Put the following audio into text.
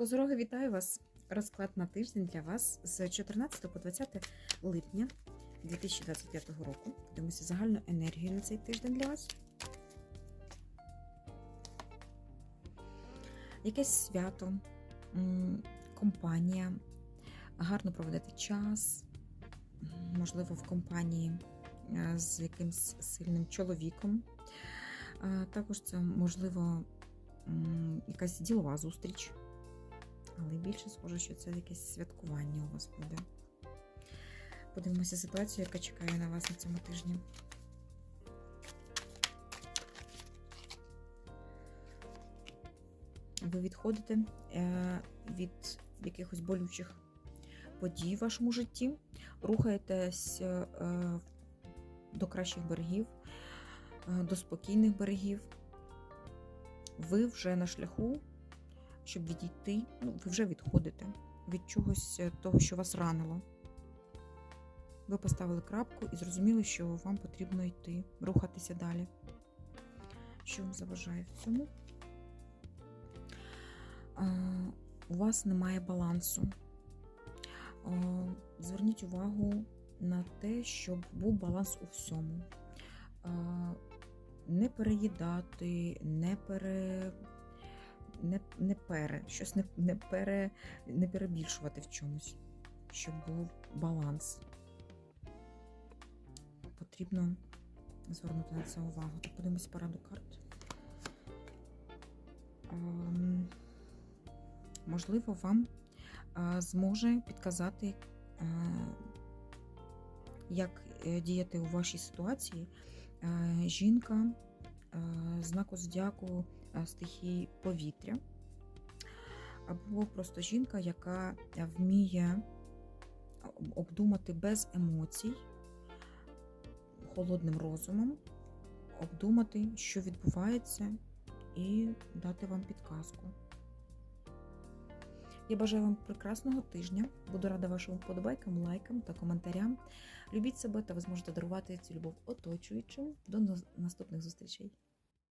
Козороги, вітаю вас! Розклад на тиждень для вас з 14 по 20 липня 2025 року. Подивимося загальну енергію на цей тиждень для вас. Якесь свято, компанія, гарно проведете час, можливо, в компанії е, з якимсь сильним чоловіком. Також це, можливо, якась ділова зустріч. Але більше схоже, що це якесь святкування у вас буде. Подивимося ситуацію, яка чекає на вас на цьому тижні. Ви відходите е, від якихось болючих подій в вашому житті, рухаєтесь е, до кращих берегів, е, до спокійних берегів. Ви вже на шляху щоб відійти, ну, ви вже відходите від чогось е, того, що вас ранило. Ви поставили крапку і зрозуміли, що вам потрібно йти, рухатися далі. Що вам заважає в цьому? У вас немає балансу. Зверніть увагу на те, щоб був баланс у всьому. Не переїдати, не пере не не пере, щось не не, пере, не перебільшувати в чомусь, щоб був баланс. Потрібно звернути на це увагу. Так подивимось пораду карт. Ем, можливо, вам е, зможе підказати, е, як е, діяти у вашій ситуації жінка знаку зодіаку е, стихії повітря, або просто жінка, яка вміє обдумати без емоцій, холодним розумом, обдумати, що відбувається, і дати вам підказку. Я бажаю вам прекрасного тижня. Буду рада вашим вподобайкам, лайкам та коментарям. Любіть себе та ви зможете дарувати цю любов оточуючим. До наступних зустрічей!